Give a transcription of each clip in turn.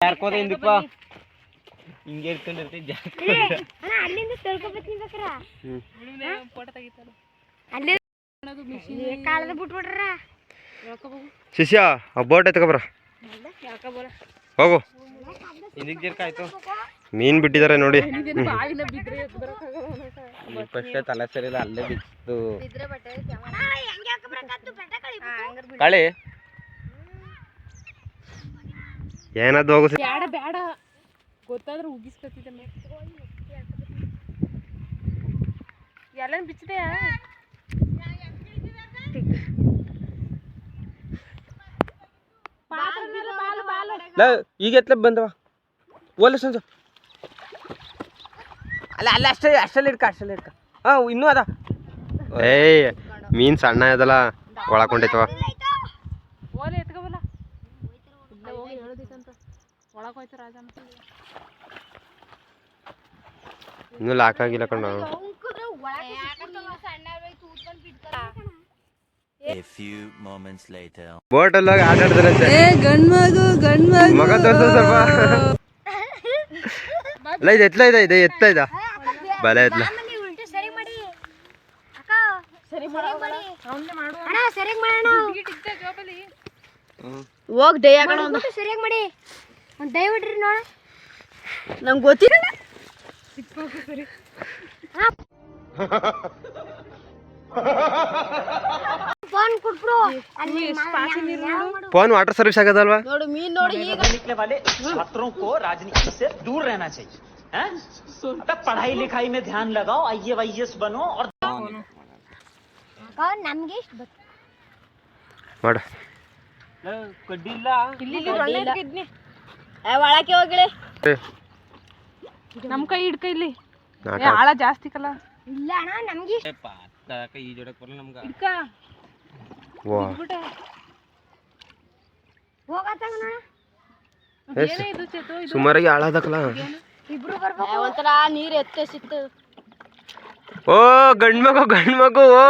ಯಾರ್ಕೋದ ಹಿಂದಪ್ಪ ಹಿಂಗೆ ಅಲ್ಲಿಂದ ಶಿಷ್ಯ ಬೋಟ್ ಎತ್ಕೊಬ್ರ ಹೋಗು. ಮೀನ್ ಬಿಟ್ಟಿದಾರೆ ನೋಡಿ. ಫಸ್ಟ್ ತಲೆ ಸರಿ ಅಲ್ಲೇ ಬಿತ್ತು ಕಳಿ ಕಳೆ ಏನದು ಹೋಗು ಬೇಡ ಬ್ಯಾಡ ಬ್ಯಾಡ. ಗೊತ್ತಾದ್ರೆ ಉಗಿಸ್ಕೊತಿದ್ದೆ ಎಲ್ಲ ಬಿಚ್ಚಿದೆ ಈಗ ಎತ್ಲ ಬಂದವ. ಓಲೆ ಸಂಜು. ಅಲ್ಲ ಅಲ್ಲ ಅಷ್ಟೇ ಅಷ್ಟಲ್ಲಿ ಇಡ್ಕ ಅಷ್ಟಲ್ಲಿ ಇಡ್ಕ. ಹಾಂ ಇನ್ನೂ ಅದ. ಏಯ್ ಮೀನ್ ಸಣ್ಣ ಅದಲ್ಲ ಒಳಕೊಂಡೈತವ ಓಲೆ ಎತ್ಕೋಬಲ್ಲ ಇಲ್ಲ ಹೋಗಿ ಹೇಳೋದಿಕ್ಕಂತ ಒಳಗೆ ಹೋಯ್ತು ರಾಜ ಅಂತ ಇನ್ನೂ ಲಾಕ್ ಆಗಿಲ್ಲ ಕಣ. A few moments later. Boat ಎಲ್ಲ ಆಟ ಆಡ್ತಾರಂತೆ ಗಂಡ್ಮಗು ಗಂಡ್ಮಗು. ಮಗ ತೋರ್ಸು ಸ್ವಲ್ಪ. ಇಲ್ಲ ಇದು ಎತ್ಲ ಇದೆ ಇದೆ ಎತ್ತ ಇದ. ಬಲ ಎತ್ಲ. ಸರಿ ಮಾಡಿ. ಅಕ್ಕ ಸರಿ ಮಾಡಿ. ಅಣ್ಣ ಸರಿ ಮಾಡೋಣ. ಜೋಬಲ್ಲಿ. ಹೋಗ್ ಡೈ ಸರಿಯಾಗಿ ಮಾಡಿ. ಒಂದು ಡೈ ಬಿಡ್ರಿ ನೋಡ ನಮ್ಗೆ ಗೊತ್ತಿಲ್ಲ ಫೋನ್ ಕೊಟ್ಬಿಡು ಅಲ್ಲಿ ಫೋನ್ ವಾಟರ್ ಸರ್ವಿಸ್ ಆಗದಲ್ವಾ ನೋಡು ಮೀನ್ ನೋಡಿ ಈಗ निकले वाले छात्रों को राजनीति से दूर रहना चाहिए हैं? अबे पढ़ाई लिखाई में ध्यान लगाओ आई वाईएस बनो और ಅಕ್ಕ ನಮ್ಗೆ ಎಷ್ಟು ಗೊತ್ತು ಮಾಡು ಕಡ್ಡಿ ಇಲ್ಲ ಇದ್ನಿ ಒಳಕ್ಕೆ ಹೋಗಿಳೆ ಏ, ನಮ್ಮ ಕೈ ಹಿಡ್ಕ ಇಲ್ಲಿ. ಏ ಆಳ ಜಾಸ್ತಿ ಕಲ್ಲ ಇಲ್ಲ ಅಣ್ಣ ನಮ್ಗೆ ಇಷ್ಟ. ಈ ಜೋಡಕ್ ಬರಲ್ಲ ನಮ್ಗೆ. ಹಿಡ್ಕ. ವಾ. ಬಿಟ್ಟ ಹೋಗತ್ತಾಗ ನೋಡ ಏನೇ ಇದು ಚೇತು ಇದು ಸುಮಾರಾಗಿ ಹಾಳಾದಕ್ಕಲ್ಲ ಇಬ್ರು ಬರ್ಬೇಕು. ಒಂಥರ ನೀರು ಎತ್ತೆ ಸಿತ್ತು ಓ ಗಂಡ್ ಮಗು ಗಂಡ್ ಮಗು ಓ.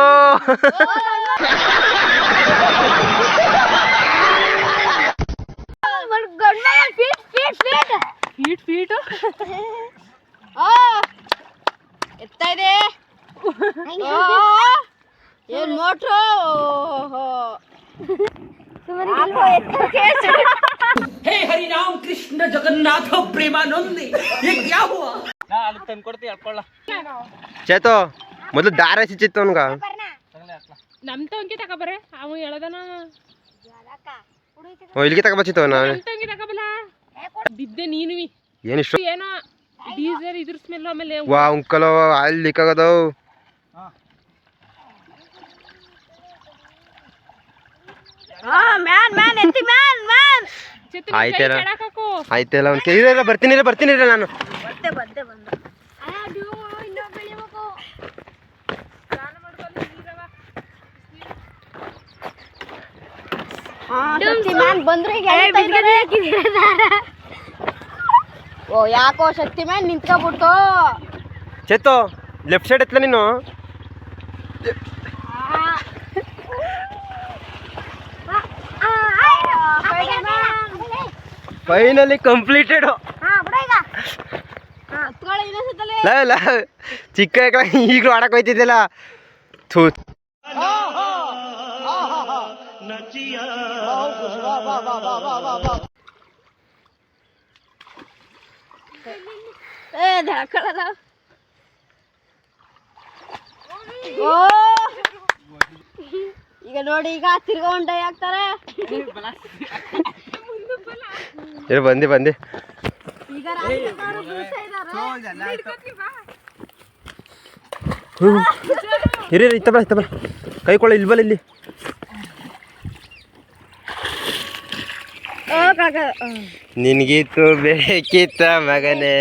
Feet feet feet feet feet ಆ ಎತ್ತಾ ಇದೆ? ಏನ್ ಮೋಟ್ರು ಅಲ್ಲಿ ತಂದು ಕೊಡ್ತೀವಿ ಹೇಳ್ಕೊಳ್ಳ ಚೇತು ಮೊದಲು ದಾರ ಸಿಚ್ಚಿತ್ತು ಅವನ್ಗ. ನಮ್ ತಂಗಿ ತಗೋಬರೆ ಅವ ಹೇಳದನ. ಓ ಇಲ್ಲಿಗೆ ತಗೊಬಚ್ಚಿತ್ತು ನಾ ನಮ್ ತಂಗಿ ತಗೋಬಲ್ಲ. ಬಿದ್ದೆ ನೀನು ಏನಿಷ್ಟು ಏನೋ ಡೀಸೆಲ್ ಇದ್ರ ಸ್ಮೆಲ್ ಆಮೇಲೆ ವಾ ಅಂಕಲ್ ಅಲ್ಲಿ ಲಿಕ್ಕಾಗದವು ಮ್ಯಾನ್ ಮ್ಯಾನ್ ಎತ್ತಿ ಮ್ಯಾನ್ ಮ್ಯಾನ್. ಚೇತು ನಿನ್ ಕೈ ಆಯ್ತಲ್ಲ. ಆಯ್ತಲ್ಲ ಅವ್ನ ಇಲ್ಲ ಬರ್ತೀನಿ ಬರ್ತೀನಿ ನಾನು. ಬಂದ್ರೆ ಓ ಯಾಕೋ ಶಕ್ತಿ ಮೇಲೆ ನಿಂತ್ಕೊಬಿಟ್ಟು ಚೇತು ಲೆಫ್ಟ್ ಸೈಡ್ ಎತ್ತಲ ನೀನು? ಫೈನಲಿ ಕಂಪ್ಲೀಟೆಡ್ ಲಾ ಲಾ ಚಿಕ್ಕ ಈಗಲೂ ಆಡಕ್ ಹೋಯ್ತಿದ್ದಿಲ್ಲ ಥೂ. ಏ ಧಡಕಳದ ಓ! ಈಗ ನೋಡಿ ಈಗ ತಿರ್ಗಾ ಉಂಡೆ ಹಾಕ್ತಾರೆ ಇರು ಬಂದಿ ಬಂದಿ. ಈಗ ಇರಿ ಇತ್ತ ಬರ ಇತ್ತ ಬರ ಕೈ ಕೊಳ್ಳ ಇಲ್ಲಿ ನಿನ್ಗಿತ್ತು ಬೇಕಿತ್ತ ಮಗನೇ.